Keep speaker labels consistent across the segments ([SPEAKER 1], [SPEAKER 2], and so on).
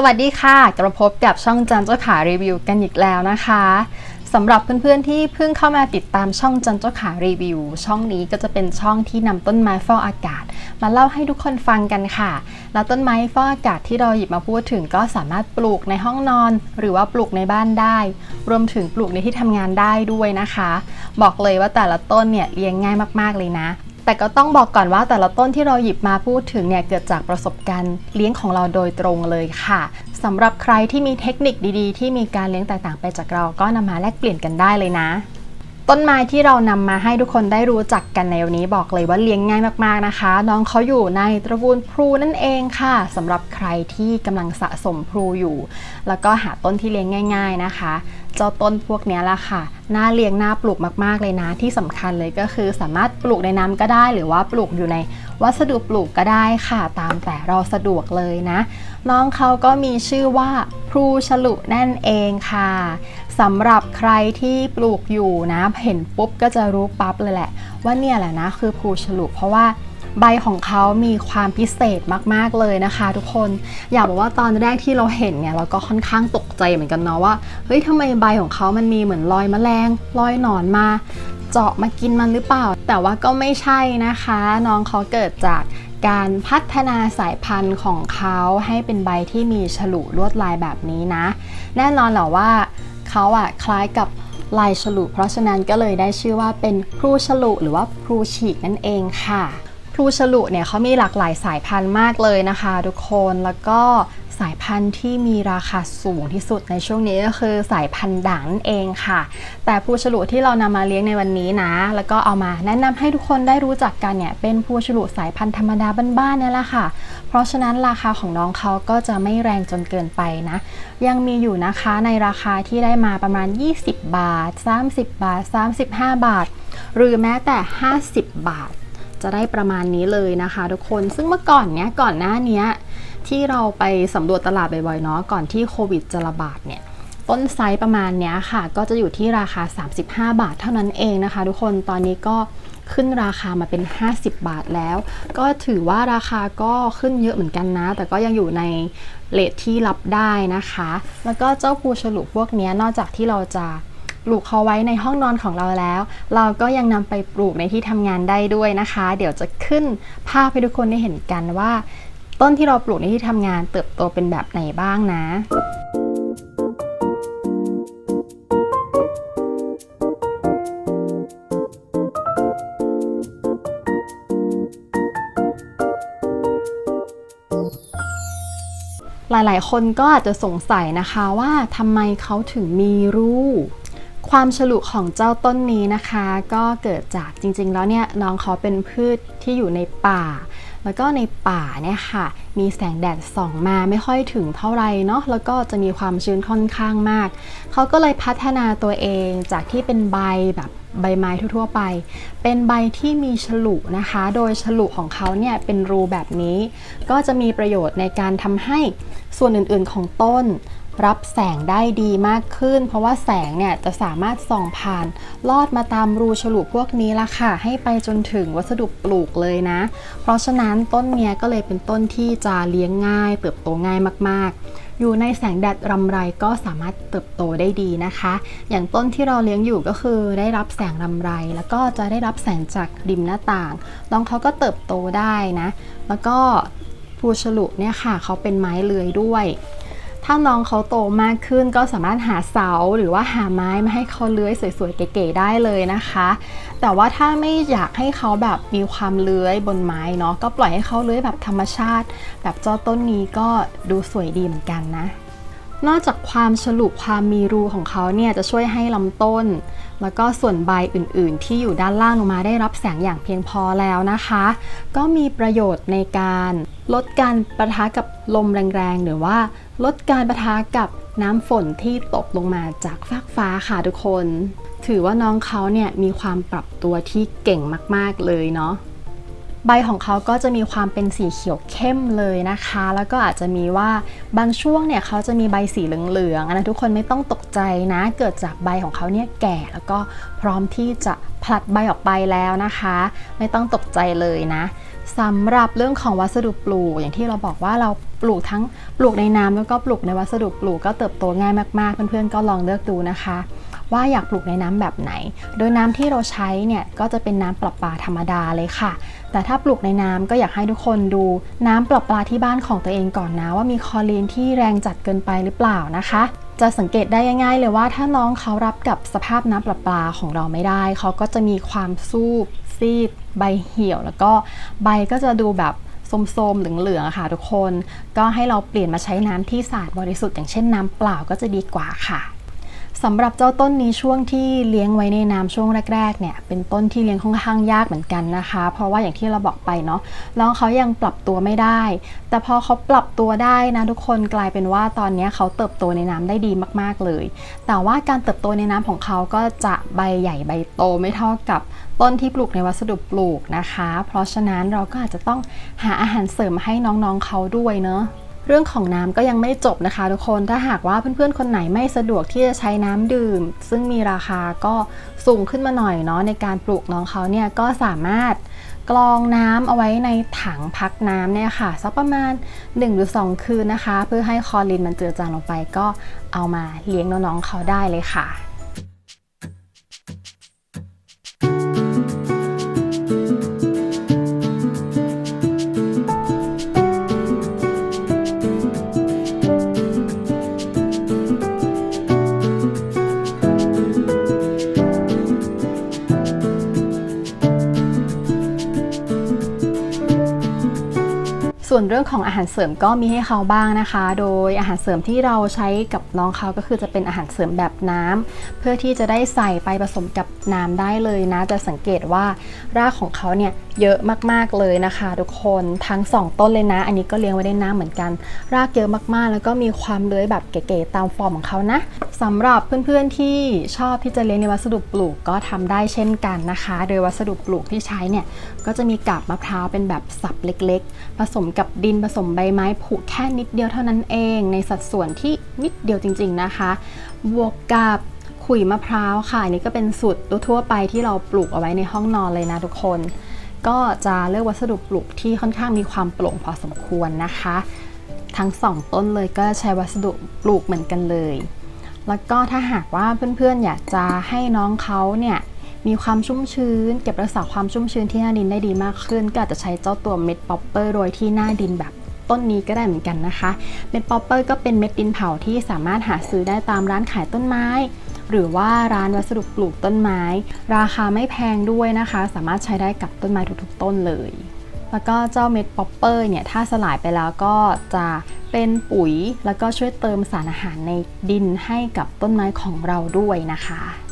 [SPEAKER 1] สวัสดีค่ะ กลับมาพบกับช่องจันเจ้าขารีวิวกันอีกแล้วนะคะสำหรับเพื่อนๆที่เพิ่งเข้ามาติดตามช่องจันเจ้าขารีวิว ช่องนี้ก็จะเป็นช่องที่นำต้นไม้ฟอกอากาศ มาเล่าให้ทุกคนฟังกันค่ะ แล้วต้นไม้ฟอกอากาศที่เราหยิบมาพูดถึงก็สามารถปลูกในห้องนอน หรือว่าปลูกในบ้านได้ รวมถึงปลูกในที่ทำงานได้ด้วยนะคะ บอกเลยว่าแต่ละต้นเนี่ยเลี้ยงง่ายมากๆเลยนะ แต่ก็ต้องบอกก่อนว่าแต่ละต้นที่เราหยิบมาพูดถึงเนี่ยเกิดจากประสบการณ์เลี้ยงของเราโดยตรงเลยค่ะสำหรับใครที่มีเทคนิคดีๆ ที่มีการเลี้ยงแตกต่างไปจากเราก็นำมาแลกเปลี่ยนกันได้เลยนะ ต้นไม้ที่เรานำมาให้ทุกคนได้รู้จักกันในวันนี้บอกเลยว่าเลี้ยงง่ายมากๆนะคะ น้องเขาอยู่ในตระกูลพลูนั่นเองค่ะสำหรับใครที่กำลังสะสมพลูอยู่ แล้วก็หาต้นที่เลี้ยงง่าย ๆนะคะ เจ้าต้นพวกนี้ละค่ะน่าเลี้ยงน่าปลูกมากๆเลยนะ ที่สำคัญเลยก็คือสามารถปลูกในน้ำก็ได้ หรือว่าปลูกอยู่ในวัสดุปลูกก็ได้ค่ะ ตามแต่เราสะดวกเลยนะ น้องเขาก็มีชื่อว่าพลูฉลุนั่นเองค่ะ สำหรับใครที่ปลูกอยู่นะเห็นปุ๊บก็จะรู้ปั๊บเลยแหละ ว่าเนี่ยแหละนะคือพูฉลุเพราะว่าใบของเขามีความพิเศษมาก ๆ เลยนะคะ ทุกคน อยากบอกว่าตอนแรกที่เราเห็นเนี่ยเราก็ค่อนข้างตกใจเหมือนกันเนาะว่า เฮ้ยทำไมใบของเขามันมีเหมือนรอยแมลง รอยหนอนมา เจาะมากินมันหรือเปล่า แต่ว่าก็ไม่ใช่นะคะ น้องเขาเกิดจากการพัฒนาสายพันธุ์ของเขาให้เป็นใบที่มีฉลุลวดลายแบบนี้นะ แน่นอนแหละว่า เขาอะคล้ายกับลายฉลุ เพราะฉะนั้นก็เลยได้ชื่อว่าเป็นพลูฉลุหรือว่าพลูฉีกนั่นเองค่ะพลูฉลุเนี่ยเขามีหลากหลายสายพันธุ์มากเลยนะคะทุกคนแล้วก็สายพันธุ์ที่มีราคาสูงที่สุดในช่วงนี้ก็คือสายพันธุ์ด่างนั่นเองค่ะ แต่พลูฉลุที่เรานำมาเลี้ยงในวันนี้นะ แล้วก็เอามาแนะนำให้ทุกคนได้รู้จักกันเนี่ยเป็นพลูฉลุสายพันธุ์ธรรมดาบ้านๆเนี่ยแหละค่ะ เพราะฉะนั้นราคาของน้องเขาก็จะไม่แรงจนเกินไปนะ ยังมีอยู่นะคะในราคาที่ได้มาประมาณ 20 บาท 30 บาท 35 บาท หรือแม้แต่ 50 บาท จะได้ประมาณนี้เลยนะคะทุกคนซึ่งเมื่อก่อนเนี้ยก่อนหน้านี้ที่เราไปสำรวจตลาดบ่อยๆเนาะก่อนที่โควิดจะระบาดเนี่ยต้นไซส์ประมาณเนี้ยค่ะ ก็จะอยู่ที่ราคา 35 บาทเท่านั้นเองนะคะ ทุกคนตอนนี้ก็ ขึ้นราคามาเป็น 50 บาทแล้ว ก็ถือว่าราคาก็ขึ้นเยอะเหมือนกันนะ แต่ก็ยังอยู่ในเลทที่รับได้นะคะ แล้วก็เจ้าภูฉลุพวกนี้นอกจากที่เราจะปลูกเขาไว้ในห้องนอนของเราแล้ว เราก็ยังนำไปปลูกในที่ทำงานได้ด้วยนะคะ เดี๋ยวจะขึ้นภาพให้ทุกคนได้เห็นกันว่า ต้นที่เราปลูกในที่ทำงานเติบโตเป็นแบบไหนบ้างนะ หลายๆ คนก็อาจจะสงสัยนะคะว่าทำไมเขาถึงมีรูความฉลุของเจ้าต้นนี้นะคะ ก็เกิดจากจริงๆ แล้วเนี่ยน้องเขาเป็นพืชที่อยู่ในป่า แล้วก็ในป่าเนี่ยค่ะ มีแสงแดดส่องมาไม่ค่อยถึงเท่าไหร่เนาะแล้วก็จะมีความชื้นค่อนข้างมาก เขาก็เลยพัฒนาตัวเองจากที่เป็นใบแบบใบไม้ทั่วๆไป เป็นใบที่มีฉลุนะคะ โดยฉลุของเขาเนี่ยเป็นรูแบบนี้ ก็จะมีประโยชน์ในการทำให้ ส่วนอื่นๆของต้นรับแสงได้ดีมากขึ้น เพราะว่าแสงเนี่ยจะสามารถส่องผ่าน ลอดมาตามรูฉลุพวกนี้ละค่ะ ให้ไปจนถึงวัสดุปลูกเลยนะ เพราะฉะนั้นต้นเนี้ยก็เลยเป็นต้นที่จะเลี้ยงง่าย เติบโตง่ายมากๆ อยู่ในแสงแดดรำไรก็สามารถเติบโตได้ดีนะคะ อย่างต้นที่เราเลี้ยงอยู่ก็คือได้รับแสงรำไร แล้วก็จะได้รับแสงจากริมหน้าต่างน้องเขาก็เติบโตได้นะ แล้วก็ ภูฉลุเนี่ยค่ะเขาเป็นไม้เลื้อยด้วย ถ้าน้องเขาโตมากขึ้นก็สามารถหาเสาหรือว่าหาไม้มาให้เขาเลื้อยสวยๆเก๋ๆได้เลยนะคะ แต่ว่าถ้าไม่อยากให้เขาแบบมีความเลื้อยบนไม้เนาะก็ปล่อยให้เขาเลื้อยแบบธรรมชาติ แบบเจ้าต้นนี้ก็ดูสวยดีเหมือนกันนะ นอกจากความฉลุความมีรูของเขาเนี่ยจะช่วยให้ลำต้น แล้วก็ส่วนใบอื่นๆ ที่อยู่ด้านล่างลงมาได้รับแสงอย่างเพียงพอแล้วนะคะ ก็มีประโยชน์ในการลดการประทะกับลมแรงๆ หรือว่าลดการประทะกับน้ำฝนที่ตกลงมาจากฟากฟ้าค่ะทุกคน ถือว่าน้องเขาเนี่ยมีความปรับตัวที่เก่งมากๆเลยเนาะ ใบของเขาก็จะมีความเป็นสีเขียวเข้มเลยนะคะ แล้วก็อาจจะมีว่าบางช่วงเนี่ยเขาจะมีใบสีเหลืองๆอันนั้นทุกคนไม่ต้องตกใจนะ เกิดจากใบของเขาเนี่ยแก่แล้วก็พร้อมที่จะผลัดใบออกไปแล้วนะคะ ไม่ต้องตกใจเลยนะสำหรับเรื่องของวัสดุปลูก อย่างที่เราบอกว่าเราปลูกทั้งปลูกในน้ำแล้วก็ปลูกในวัสดุปลูกก็เติบโตง่ายมากๆ เพื่อนๆก็ลองเลือกดูนะคะว่าอยากปลูกในน้ำแบบไหน โดยน้ำที่เราใช้เนี่ยก็จะเป็นน้ำประปาธรรมดาเลยค่ะ แต่ถ้าปลูกในน้ำก็อยากให้ทุกคนดูน้ำประปลาที่บ้านของตัวเองก่อนนะ ว่ามีคอรีนที่แรงจัดเกินไปหรือเปล่านะคะ จะสังเกตได้ง่ายๆเลยว่าถ้าน้องเขารับกับสภาพน้ำประปาของเราไม่ได้ เขาก็จะมีความซูบซีด ใบเหี่ยว แล้วก็ใบก็จะดูแบบโสมๆเหลืองๆค่ะทุกคน ก็ให้เราเปลี่ยนมาใช้น้ำที่สะอาดบริสุทธิ์อย่างเช่นน้ำเปล่าก็จะดีกว่าค่ะ สำหรับเจ้าต้นนี้ช่วงที่เลี้ยงไว้ในน้ำช่วงแรกๆเนี่ยเป็นต้นที่เลี้ยงค่อนข้างยากเหมือนกันนะคะ เพราะว่าอย่างที่เราบอกไปเนาะน้องเขายังปรับตัวไม่ได้ แต่พอเขาปรับตัวได้นะทุกคนกลายเป็นว่าตอนนี้เขาเติบโตในน้ำได้ดีมากๆเลย แต่ว่าการเติบโตในน้ำของเขาก็จะใบใหญ่ใบโตไม่เท่ากับต้นที่ปลูกในวัสดุปลูกนะคะ เพราะฉะนั้นเราก็อาจจะต้องหาอาหารเสริมให้น้องๆเขาด้วยเนาะ เรื่องของน้ำก็ยังไม่จบนะคะ ทุกคนถ้าหากว่าเพื่อนๆคนไหนไม่สะดวกที่จะใช้น้ำดื่ม ซึ่งมีราคาก็สูงขึ้นมาหน่อยเนาะในการปลูกน้องเขาเนี่ยก็สามารถกรองน้ำเอาไว้ในถังพักน้ำเนี่ยค่ะสักประมาณ 1 หรือ 2 คืนนะคะ เพื่อให้คลอรินมันเจือจางลงไปก็เอามาเลี้ยงน้องๆเขาได้เลยค่ะ วนเรื่องของอาหารเสริมก็มีให้เขาบ้างนะคะ โดยอาหารเสริมที่เราใช้กับน้องเขาก็คือจะเป็นอาหารเสริมแบบน้ำเพื่อที่จะได้ใส่ไปผสมกับน้ำได้เลยนะ จะสังเกตว่ารากของเขาเนี่ยเยอะมากๆเลยนะคะ ทุกคนทั้ง 2 ต้นเลยนะ อันนี้ก็เลี้ยงไว้ในน้ำเหมือนกัน รากเยอะมากๆ แล้วก็มีความเลื้อยแบบเก๋ๆตามฟอร์มของเขานะสำหรับเพื่อนๆที่ชอบที่จะเลี้ยงในวัสดุปลูกก็ทำได้เช่นกันนะคะ โดยวัสดุปลูกที่ใช้เนี่ยก็จะมีกาบมะพร้าวเป็นแบบสับเล็ก ๆ ผสมกับดินผสมใบไม้ผุแค่นิดเดียวเท่านั้นเอง ในสัดส่วนที่นิดเดียวจริง ๆนะคะ บวกกับขุยมะพร้าวค่ะอันนี่ก็เป็นสูตรทั่วไปที่เราปลูกเอาไว้ในห้องนอนเลยนะทุกคน ก็จะเลือกวัสดุปลูกที่ค่อนข้างมีความโปร่งพอสมควรนะคะ ทั้งสองต้นเลยก็ใช้วัสดุปลูกเหมือนกันเลย แล้วก็ถ้าหากว่าเพื่อนๆอยากจะให้น้องเขาเนี่ย มีความชุ่มชื้น เก็บรักษาความชุ่มชื้นที่หน้าดินได้ดีมากขึ้น ก็อาจจะใช้เจ้าตัวเม็ดป๊อปเปอร์โรยที่หน้าดินแบบต้นนี้ก็ได้เหมือนกันนะคะเม็ดป๊อปเปอร์ก็เป็นเม็ดดินเผาที่สามารถหาซื้อได้ตามร้านขายต้นไม้ หรือว่าร้านวัสดุปลูกต้นไม้ ราคาไม่แพงด้วยนะคะ สามารถใช้ได้กับต้นไม้ทุกๆ ต้นเลย แล้วก็เจ้าเม็ดป๊อปเปอร์เนี่ยถ้าสลายไปแล้วก็จะเป็นปุ๋ย แล้วก็ช่วยเติมสารอาหารในดินให้กับต้นไม้ของเราด้วยนะคะ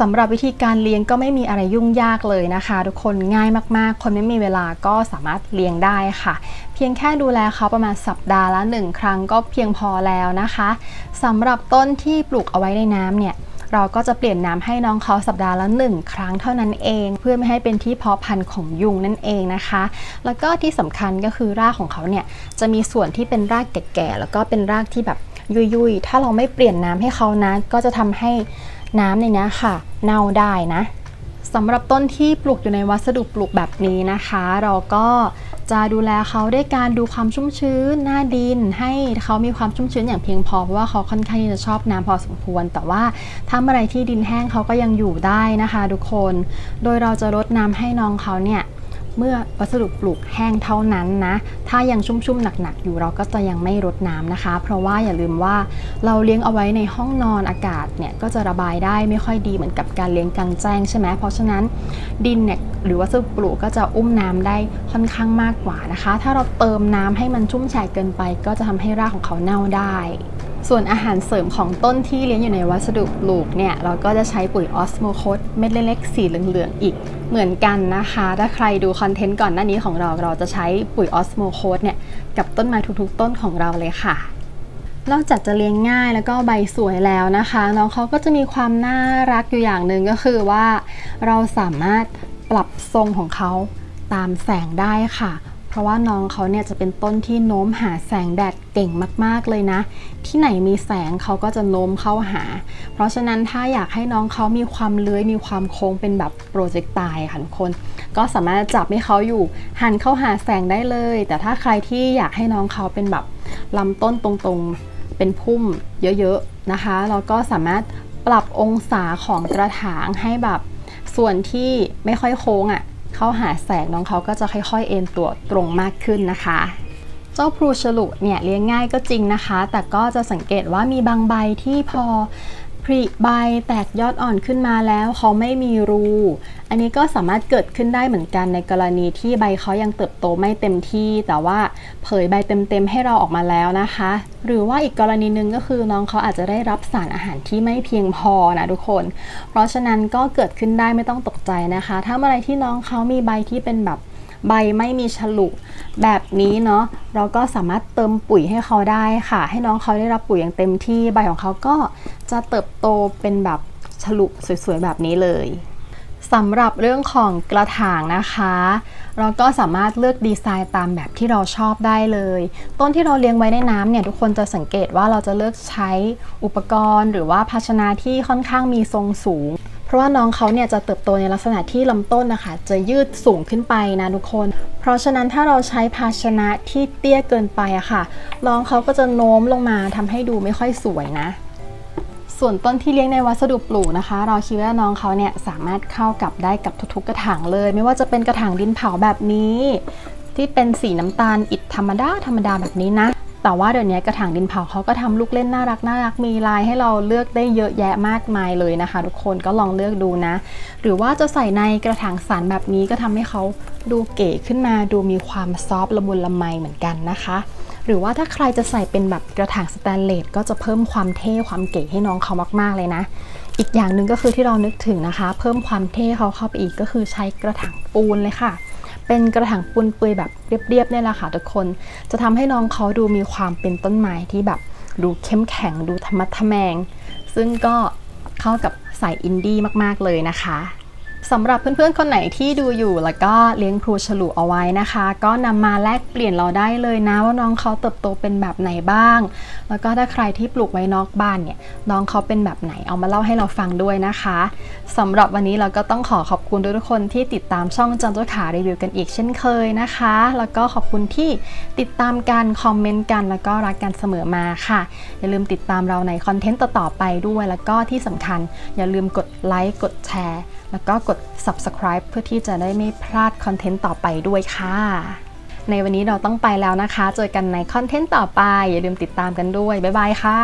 [SPEAKER 1] สำหรับวิธีการเลี้ยงก็ไม่มีอะไรยุ่งยากเลยนะคะ ทุกคนง่ายมากๆ คนไม่มีเวลาก็สามารถเลี้ยงได้ค่ะ เพียงแค่ดูแลเขาประมาณสัปดาห์ละหนึ่งครั้งก็เพียงพอแล้วนะคะสำหรับต้นที่ปลูกเอาไว้ในน้ำเนี่ยเราก็จะเปลี่ยนน้ำให้น้องเขาสัปดาห์ละหนึ่งครั้งเท่านั้นเอง เพื่อไม่ให้เป็นที่เพาะพันธุ์ของยุงนั่นเองนะคะ แล้วก็ที่สำคัญก็คือรากของเขาเนี่ยจะมีส่วนที่เป็นรากแก่ๆแล้วก็เป็นรากที่แบบยุยๆถ้าเราไม่เปลี่ยนน้ำให้เขานะก็จะทำให้ น้ำในนี้ค่ะ เน่าได้นะสำหรับต้นที่ปลูกอยู่ในวัสดุปลูกแบบนี้นะคะ เราก็จะดูแลเขาด้วยการดูความชุ่มชื้นหน้าดิน ให้เขามีความชุ่มชื้นอย่างเพียงพอเพราะว่าเขาค่อนข้างที่จะชอบน้ำพอสมควร แต่ว่าถ้าเมื่อไรที่ดินแห้งเขาก็ยังอยู่ได้นะคะ ทุกคน โดยเราจะรดน้ำให้น้องเขาเนี่ย เมื่อวัสดุปลูกแห้งเท่านั้นนะถ้ายังชุ่มๆหนักๆอยู่เราก็จะยังไม่รดน้ำนะคะ เพราะว่าอย่าลืมว่าเราเลี้ยงเอาไว้ในห้องนอนอากาศเนี่ยก็จะระบายได้ไม่ค่อยดีเหมือนกับการเลี้ยงกลางแจ้งใช่ไหมเพราะฉะนั้นดินเนี่ยหรือวัสดุปลูกก็จะอุ้มน้ำได้ค่อนข้างมากกว่านะคะ ถ้าเราเติมน้ำให้มันชุ่มแฉะเกินไป ก็จะทำให้รากของเขาเน่าได้ ส่วนอาหารเสริมของต้นที่เลี้ยงอยู่ในวัสดุปลูกเนี่ยเราก็จะใช้ปุ๋ยออสโมโคสเม็ดเล็กๆสีเหลืองๆอีกเหมือนกันนะคะ ถ้าใครดูคอนเทนต์ก่อนหน้านี้ของเราเราจะใช้ปุ๋ยออสโมโคสเนี่ยกับต้นไม้ทุกๆ ต้นของเราเลยค่ะ นอกจากจะเลี้ยงง่ายแล้วก็ใบสวยแล้วนะคะ น้องเขาก็จะมีความน่ารักอยู่อย่างหนึ่งก็คือว่า เราสามารถปรับทรงของเขาตามแสงได้ค่ะ เพราะว่าน้องเขาเนี่ยจะเป็นต้นที่โน้มหาแสงแดดเก่งมากๆเลยนะ ที่ไหนมีแสงเขาก็จะโน้มเข้าหา เพราะฉะนั้นถ้าอยากให้น้องเขามีความเลื้อยมีความโค้งเป็นแบบโปรเจกต์ตายค่ะทุกคน ก็สามารถจับให้เขาอยู่หันเข้าหาแสงได้เลย แต่ถ้าใครที่อยากให้น้องเขาเป็นแบบลำต้นตรงๆเป็นพุ่มเยอะๆนะคะเราก็สามารถปรับองศาของกระถางให้แบบส่วนที่ไม่ค่อยโค้งอะ่ะ เข้าหาแสงน้องเขาก็จะค่อยๆ เอ็นตัวตรงมากขึ้นนะคะ เจ้าพลูฉลุเนี่ยเลี้ยงง่ายก็จริงนะคะ แต่ก็จะสังเกตว่ามีบางใบที่พอ ผลิใบแตกยอดอ่อนขึ้นมาแล้วเขาไม่มีรู อันนี้ก็สามารถเกิดขึ้นได้เหมือนกันในกรณีที่ใบเขายังเติบโตไม่เต็มที่ แต่ว่าเผยใบเต็มๆให้เราออกมาแล้วนะคะ หรือว่าอีกกรณีหนึ่งก็คือน้องเขาอาจจะได้รับสารอาหารที่ไม่เพียงพอนะทุกคน เพราะฉะนั้นก็เกิดขึ้นได้ไม่ต้องตกใจนะคะ ถ้าเมื่อไรที่น้องเขามีใบที่เป็นแบบใบไม่มีฉลุแบบนี้เนาะเราก็สามารถเติมปุ๋ยให้เขาได้ค่ะ ให้น้องเขาได้รับปุ๋ยอย่างเต็มที่ใบของเขาก็ จะเติบโตเป็นแบบฉลุสวยๆแบบนี้เลยสำหรับเรื่องของกระถางนะคะ เราก็สามารถเลือกดีไซน์ตามแบบที่เราชอบได้เลย ต้นที่เราเลี้ยงไว้ในน้ำเนี่ยทุกคนจะสังเกตว่าเราจะเลือกใช้อุปกรณ์ หรือว่าภาชนะที่ค่อนข้างมีทรงสูง เพราะว่าน้องเขาเนี่ยจะเติบโตในลักษณะที่ลำต้นนะคะ จะยืดสูงขึ้นไปนะทุกคน เพราะฉะนั้นถ้าเราใช้ภาชนะที่เตี้ยเกินไปอะค่ะน้องเขาก็จะโน้มลงมาทำให้ดูไม่ค่อยสวยนะ ส่วนต้นที่เลี้ยงในวัสดุปลูกนะคะ เราคิดว่าน้องเขาเนี่ยสามารถเข้ากับได้กับทุกๆกระถางเลย ไม่ว่าจะเป็นกระถางดินเผาแบบนี้ ที่เป็นสีน้ำตาลอิฐธรรมดาธรรมดาแบบนี้นะแต่ว่าเดี๋ยวนี้กระถางดินเผาเขาก็ทำลูกเล่นน่ารักน่ารักมีลายให้เราเลือกได้เยอะแยะมากมายเลยนะคะ ทุกคนก็ลองเลือกดูนะ หรือว่าจะใส่ในกระถางสันแบบนี้ก็ทำให้เขาดูเก๋ขึ้นมาดูมีความซอฟต์ละมุนละไมเหมือนกันนะคะ หรือว่าถ้าใครจะใส่เป็นแบบกระถางสแตนเลสก็จะเพิ่มความเท่ความเก๋ให้น้องเขามากๆเลยนะ อีกอย่างหนึ่งก็คือที่เรานึกถึงนะคะ เพิ่มความเท่เขาเข้าไปอีกก็คือใช้กระถางปูนเลยค่ะ เป็นกระถางปูนเปือยแบบเรียบๆเนี่ยแหละค่ะทุกคน จะทำให้น้องเขาดูมีความเป็นต้นไม้ที่แบบดูเข้มแข็งดูธรรมะทะแมง ซึ่งก็เข้ากับสายอินดี้มากๆเลยนะคะ สำหรับเพื่อนๆ คนไหนที่ดูอยู่แล้วก็เลี้ยงพลูฉลุเอาไว้นะคะ ก็นำมาแลกเปลี่ยนเราได้เลยนะว่าน้องเขาเติบโตเป็นแบบไหนบ้าง แล้วก็ถ้าใครที่ปลูกไว้นอกบ้านเนี่ยน้องเขาเป็นแบบไหนเอามาเล่าให้เราฟังด้วยนะคะสำหรับวันนี้เราก็ต้องขอขอบคุณทุกคนที่ติดตามช่องจันทร์ขารีวิวกันอีกเช่นเคยนะคะ แล้วก็ขอบคุณที่ติดตามกันคอมเมนต์กันแล้วก็รักกันเสมอมาค่ะอย่าลืมติดตามเราในคอนเทนต์ต่อๆไปด้วย แล้วก็ที่สำคัญ อย่าลืมกดไลค์กดแชร์ แล้วก็กด subscribe เพื่อที่จะได้ไม่พลาดคอนเทนต์ต่อไปด้วยค่ะ ในวันนี้เราต้องไปแล้วนะคะ เจอกันในคอนเทนต์ต่อไป อย่าลืมติดตามกันด้วย บ๊ายบายค่ะ